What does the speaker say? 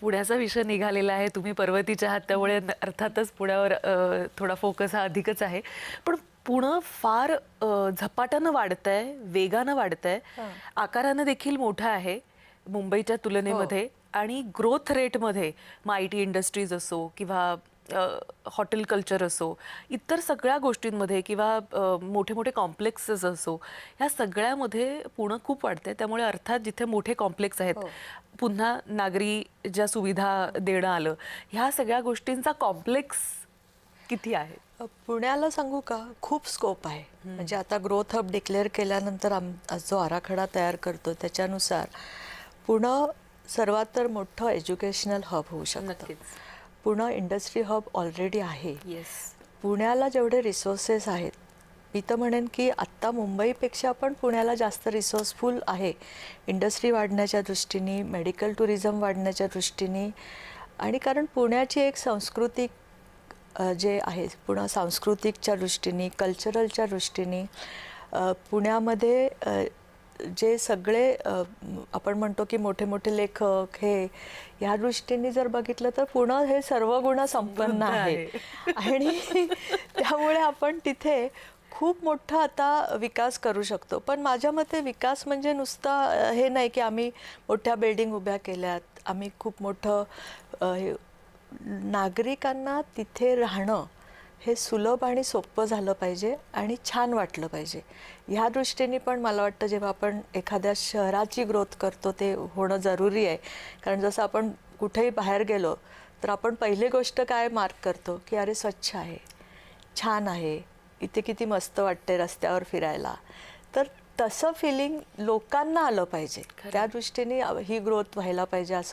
पुण्याचा विषय निघालेला आहे. तुम्ही पर्वतीच्या आहात त्यामुळे अर्थातच पुण्यावर थोडा फोकस हा अधिकच आहे. पण पुणं फार झपाट्यानं वाढत आहे वेगानं वाढत आहे हां. आकारानं देखील मोठं आहे मुंबईच्या तुलनेमध्ये आणि ग्रोथ रेटमध्ये मग आय टी इंडस्ट्रीज असो किंवा हॉटेल कल्चर असो इतर सगळ्या गोष्टींमध्ये किंवा मोठे मोठे कॉम्प्लेक्सेस असो ह्या सगळ्यामध्ये पुणं खूप वाढते त्यामुळे अर्थात जिथे मोठे कॉम्प्लेक्स आहेत हो. पुन्हा नागरी ज्या सुविधा देणं आलं ह्या सगळ्या गोष्टींचा कॉम्प्लेक्स किती आहे? पुण्याला सांगू का? खूप स्कोप आहे. म्हणजे आता ग्रोथ हब डिक्लेअर केल्यानंतर आम जो आराखडा तयार करतो त्याच्यानुसार पुणं सर्वात तर मोठं एज्युकेशनल हब होऊ शकतं. पुणं इंडस्ट्री हब ऑलरेडी आहे. येस पुण्याला जेवढे रिसोर्सेस आहेत मी तर म्हणेन की आत्ता मुंबईपेक्षा पण पुण्याला जास्त रिसोर्सफुल आहे. इंडस्ट्री वाढण्याच्या दृष्टीने मेडिकल टुरिझम वाढण्याच्या दृष्टीने आणि कारण पुण्याची एक सांस्कृतिक जे आहे पुन्हा सांस्कृतिकच्या दृष्टीने कल्चरलच्या दृष्टीने पुण्यामध्ये जे सगळे आपण म्हणतो की मोठे मोठे लेखक हे ह्या दृष्टीने जर बघितलं तर पुणं हे सर्व गुण संपन्न आहे. आणि त्यामुळे आपण तिथे खूप मोठा आता विकास करू शकतो. पण माझ्या मते विकास म्हणजे नुसता हे नाही की आम्ही मोठ्या बिल्डिंग उभ्या केल्यात आम्ही खूप मोठं नागरिकांना तिथे राहणं हे सुलभ आणि सोपं झालं पाहिजे आणि छान वाटलं पाहिजे. ह्या दृष्टीने पण मला वाटतं जेव्हा आपण एखाद्या शहराची ग्रोथ करतो ते होणं जरुरी आहे. कारण जसं आपण कुठेही बाहेर गेलो तर आपण पहिली गोष्ट काय मार्क करतो? की अरे स्वच्छ आहे छान आहे इथे किती मस्त वाटते रस्त्यावर फिरायला. तर तसं फिलिंग लोकांना आलं पाहिजे. त्या दृष्टीने ही ग्रोथ व्हायला पाहिजे असं